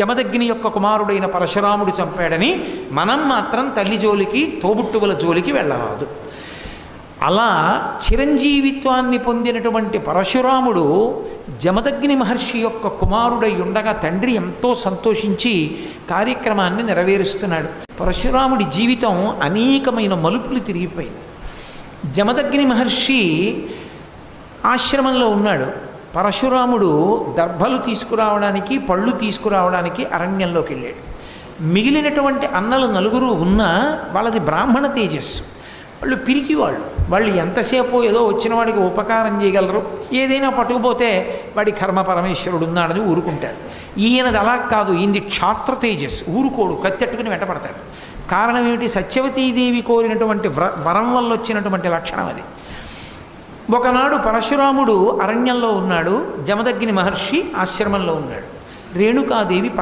జమదగ్ని యొక్క కుమారుడైన పరశురాముడు చంపాడని మనం మాత్రం తల్లి జోలికి తోబుట్టువుల జోలికి వెళ్ళరాదు. అలా చిరంజీవిత్వాన్ని పొందినటువంటి పరశురాముడు జమదగ్ని మహర్షి యొక్క కుమారుడై ఉండగా తండ్రి ఎంతో సంతోషించి కార్యక్రమాన్ని నెరవేరుస్తున్నాడు. పరశురాముడి జీవితం అనేకమైన మలుపులు తిరిగిపోయింది. జమదగ్ని మహర్షి ఆశ్రమంలో ఉన్నాడు. పరశురాముడు దర్భలు తీసుకురావడానికి పళ్ళు తీసుకురావడానికి అరణ్యంలోకి వెళ్ళాడు. మిగిలినటువంటి అన్నలు నలుగురు ఉన్నా వాళ్ళది బ్రాహ్మణ తేజస్సు. వాళ్ళు పిరికి వాళ్ళు వాళ్ళు ఎంతసేపు ఏదో వచ్చిన వాడికి ఉపకారం చేయగలరు? ఏదైనా పట్టుకుపోతే వాడి కర్మ పరమేశ్వరుడు ఉన్నాడని ఊరుకుంటాడు ఈయనది అలా కాదు ఈయనది క్షాత్ర తేజస్ ఊరుకోడు కత్తెట్టుకుని వెంటపడతాడు. కారణం ఏమిటి? సత్యవతీదేవి కోరినటువంటి వ్ర వరం వల్ల వచ్చినటువంటి లక్షణం అది. ఒకనాడు పరశురాముడు అరణ్యంలో ఉన్నాడు జమదగ్ని మహర్షి ఆశ్రమంలో ఉన్నాడు. రేణుకాదేవి పక్క